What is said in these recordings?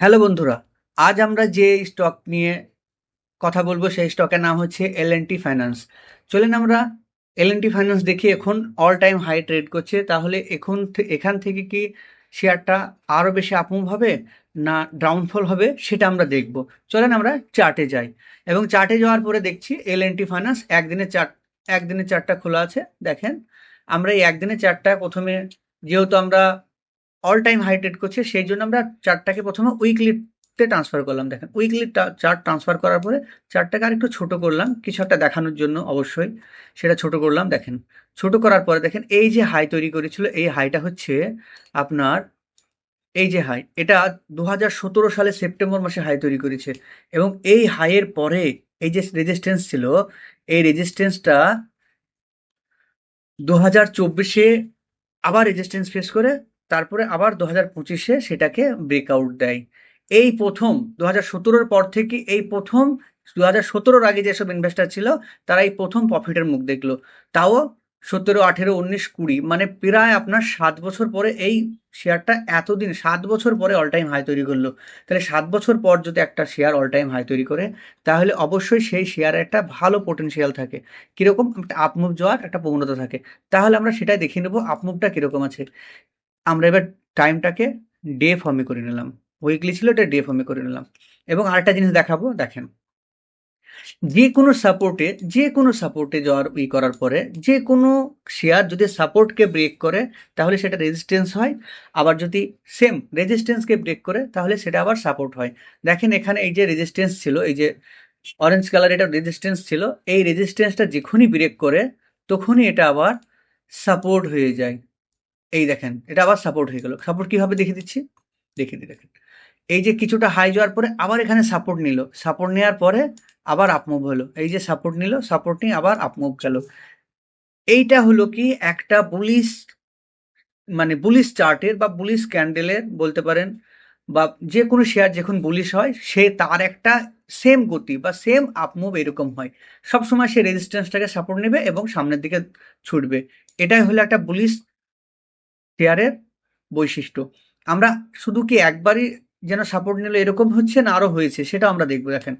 Hello বন্ধুরা, আজ আমরা যে স্টক নিয়ে কথা বলব সেই স্টকের নাম হচ্ছে এল টি ফাইন্যান্স চলেন আমরা এল টি ফাইন্যান্স দেখি এখন অল টাইম হাই ট্রেড করছে, তাহলে এখন এখান থেকে কি শেয়ারটা আরও বেশি আপমুভ হবে না ডাউনফল হবে সেটা আমরা দেখব। চলেন আমরা চার্টে যাই। এবং চার্টে যাওয়ার পরে দেখছি এল টি ফাইন্যান্স একদিনের চার্ট একদিনের চার্টটা খোলা আছে। দেখেন, আমরা এই একদিনের চার্টটা প্রথমে যেহেতু আমরা অল টাইম হাই ট্রেড করছে, সেই জন্য আমরা চার্টটাকে প্রথমে উইকলিতে ট্রান্সফার করলাম, দেখেন। উইকলি চার্ট ট্রান্সফার করার পরে চার্টটাকে আর একটু ছোট করলাম, কিছু একটা দেখানোর জন্য অবশ্যই সেটা ছোট করলাম, দেখেন। ছোট করার পরে দেখেন, এই যে হাই তৈরি করেছিল, এই হাইটা হচ্ছে আপনার, এই যে হাই এটা দু হাজার সতেরো সালে সেপ্টেম্বর মাসে হাই তৈরি করেছে। এবং এই হাইয়ের পরে এই যে রেজিস্ট্যান্স ছিল, এই রেজিস্ট্যান্সটা দু হাজার চব্বিশে আবার রেজিস্ট্যান্স ফেস করে তারপরে আবার দু হাজার পঁচিশে সেটাকে ব্রেকআউট দেয়। এই প্রথম দু হাজার সতেরোর পর থেকে এই প্রথম দু হাজার সতেরোর আগে যেসব ইনভেস্টার ছিল, তারা এই প্রথম প্রফিটের মুখ দেখল। তাও সতেরো, আঠেরো, উনিশ, কুড়ি মানে প্রায় আপনার সাত বছর পরে এই শেয়ারটা এতদিন, সাত বছর পরে অল টাইম হাই তৈরি করল। তাহলে সাত বছর পর যদি একটা শেয়ার অল টাইম হাই তৈরি করে, তাহলে অবশ্যই সেই শেয়ারে একটা ভালো পোটেনশিয়াল থাকে। কীরকম? একটা আপমুভ যাওয়ার একটা প্রবণতা থাকে। তাহলে আমরা সেটাই দেখিয়ে নেব আপমুভটা কীরকম আছে। আমরা এবার টাইমটাকে ডে ফর্মে করে নিলাম। উইকলি ছিল এটা ডে ফর্মে করে নিলাম। এবং আরেকটা জিনিস দেখাবো, দেখেন। যে কোনো সাপোর্টে যে কোনো সাপোর্টে যাওয়ার, ই করার পরে যে কোনো শেয়ার যদি সাপোর্টকে ব্রেক করে, তাহলে সেটা রেজিস্ট্যান্স হয়। আবার যদি সেম রেজিস্ট্যান্সকে ব্রেক করে, তাহলে সেটা আবার সাপোর্ট হয়। দেখেন এখানে এই যে রেজিস্ট্যান্স ছিল, এই যে অরেঞ্জ কালার এটা রেজিস্ট্যান্স ছিল, এই রেজিস্ট্যান্সটা যখনই ব্রেক করে, তখনই এটা আবার সাপোর্ট হয়ে যায়। এই দেখেন, এটা আবার সাপোর্ট হয়ে গেল। সাপোর্ট কীভাবে দেখে দিচ্ছি? দেখে দিই, দেখেন। এই যে কিছুটা হাই যাওয়ার পরে আবার এখানে সাপোর্ট নিল। সাপোর্ট নেওয়ার পরে আবার আপমুভ হলো। এই যে সাপোর্ট নিল সাপোর্ট নিয়ে আবার আপমুভ গেল। এইটা হলো কি একটা বুলিশ মানে বুলিশ চার্টের বা বুলিশ ক্যান্ডেলের বলতে পারেন, বা যে কোনো শেয়ার যখন বুলিশ হয়, সে তার একটা সেম গতি বা সেম আপমুভ এরকম হয়। সবসময় সে রেজিস্ট্যান্সটাকে সাপোর্ট নেবে এবং সামনের দিকে ছুটবে। এটাই হলো একটা বুলিশ শেয়ারের বৈশিষ্ট্য। আমরা শুধু কি একবারই যেন সাপোর্ট নিল এরকম হচ্ছে না আরও হয়েছে, সেটা আমরা দেখব। দেখেন,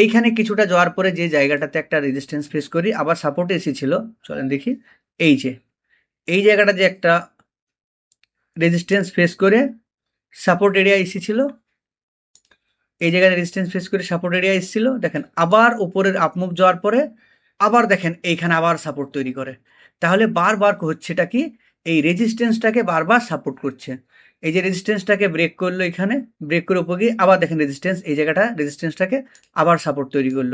এইখানে কিছুটা যাওয়ার পরে যে জায়গাটাতে একটা রেজিস্ট্যান্স ফেস করি, আবার সাপোর্ট এসেছিল, চলেন দেখি, এই যে, এই জায়গাটা যে একটা রেজিস্ট্যান্স ফেস করে সাপোর্ট এরিয়া এসেছিল, এই জায়গায় রেজিস্ট্যান্স ফেস করে সাপোর্ট এরিয়া এসেছিল, দেখেন, আবার উপরের আপমুভ যাওয়ার পরে আবার দেখেন, এইখানে আবার সাপোর্ট তৈরি করে। তাহলে বারবার হচ্ছেটা কি এই রেজিস্ট্যান্সটাকে বারবার সাপোর্ট করছে। এই যে রেজিস্ট্যান্সটাকে ব্রেক করল এখানে ব্রেক করে উপর গিয়ে আবার দেখেন রেজিস্ট্যান্স এই জায়গাটা রেজিস্ট্যান্সটাকে আবার সাপোর্ট তৈরি করল।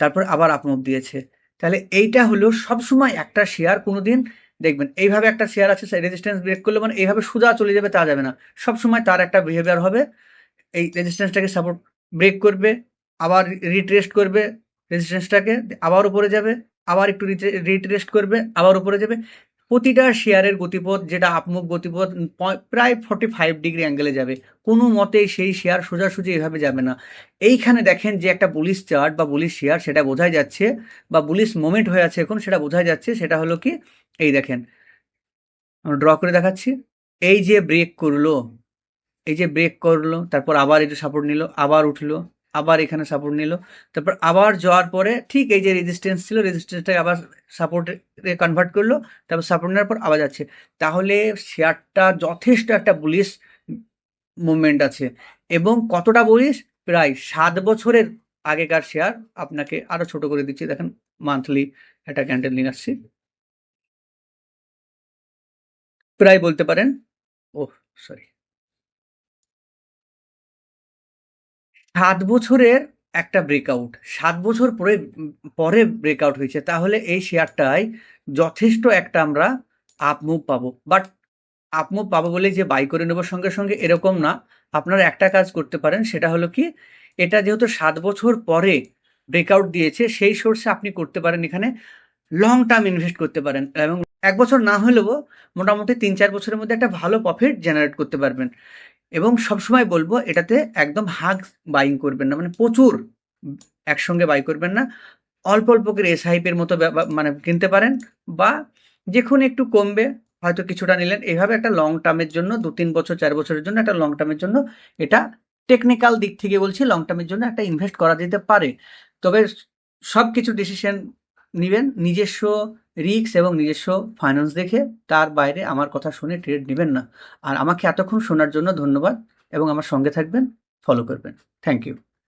তারপর আবার আপমুভ দিয়েছে। তাহলে এইটা হলো সবসময় একটা শেয়ার কোনো দিন দেখবেন এইভাবে একটা শেয়ার আছে রেজিস্ট্যান্স ব্রেক করলে মানে এইভাবে সোজা চলে যাবে, তা যাবে না। সবসময় তার একটা বিহেভিয়ার হবে, এই রেজিস্ট্যান্সটাকে সাপোর্ট ব্রেক করবে, আবার রিট্রেস্ট করবে রেজিস্ট্যান্সটাকে আবার উপরে যাবে, আবার একটু রিট্রেস্ট করবে, আবার উপরে যাবে। প্রতিটা শেয়ারের গতিপথ, যেটা আপমুখ গতিপথ প্রায় ফর্টি ফাইভ ডিগ্রি অ্যাঙ্গেলে যাবে। কোনো মতেই সেই শেয়ার সোজাসুজি এভাবে যাবে না। এইখানে দেখেন যে একটা বুলিশ চার্ট বা বুলিশ শেয়ার সেটা বোঝাই যাচ্ছে, বা বুলিশ মোমেন্ট হয়ে আছে এখন, সেটা বোঝাই যাচ্ছে, সেটা হলো কি, এই দেখেন। ড্র করে দেখাচ্ছি। এই যে ব্রেক করল, এই যে ব্রেক করল, তারপর আবার একটু সাপোর্ট নিল, আবার উঠল। আবার এখানে সাপোর্ট নিল। তারপর আবার যাওয়ার পরে ঠিক এই যে রেজিস্ট্যান্স ছিল রেজিস্ট্যান্সটাকে আবার সাপোর্টে কনভার্ট করল, তারপর সাপোর্ট নেওয়ার পর আবার যাচ্ছে। তাহলে শেয়ারটা যথেষ্ট একটা বুলিশ মুভমেন্ট আছে এবং কতটা বুলিশ প্রায় সাত বছরের আগেকার শেয়ার আপনাকে আরও ছোট করে দিচ্ছি। দেখেন মান্থলি একটা ক্যান্ডেল নিয়ে আসছি। প্রায় বলতে পারেন ও সরি সাত বছরের একটা ব্রেকআউট সাত বছর পরে পরে ব্রেকআউট হয়েছে। তাহলে এই শেয়ারটায় যথেষ্ট একটা আমরা আপমুভ পাবো। বাট আপমুভ পাবো বলে যে বাই করে নেব সঙ্গে সঙ্গে এরকম না। আপনারা একটা কাজ করতে পারেন, সেটা হলো কি, এটা যেহেতু সাত বছর পরে ব্রেকআউট দিয়েছে, সেই সোর্সে আপনি করতে পারেন এখানে লং টার্ম ইনভেস্ট করতে পারেন। এবং এক বছর না হলেও মোটামুটি তিন চার বছরের মধ্যে একটা ভালো প্রফিট জেনারেট করতে পারবেন। এবং সবসময় বলব এটাতে একদম হাগ বাইং করবেন না মানে প্রচুর একসঙ্গে বাই করবেন না। অল্প অল্প করে এসআইপির মতো মানে কিনতে পারেন বা যখন একটু কমবে, হয়তো কিছুটা নিলেন। এইভাবে একটা লং টার্মের জন্য দু তিন বছর, চার বছরের জন্য একটা লং টার্মের জন্য এটা টেকনিক্যাল দিক থেকে বলছি লং টার্মের জন্য একটা ইনভেস্ট করা যেতে পারে। তবে সব কিছু ডিসিশন নেবেন নিজস্ব রিক্স এবং নিজস্ব ফাইন্যান্স দেখে, তার বাইরে আমার কথা শুনে ট্রেড নেবেন না। আর আমাকে এতক্ষণ শোনার জন্য ধন্যবাদ এবং আমার সঙ্গে থাকবেন ফলো করবেন। Thank you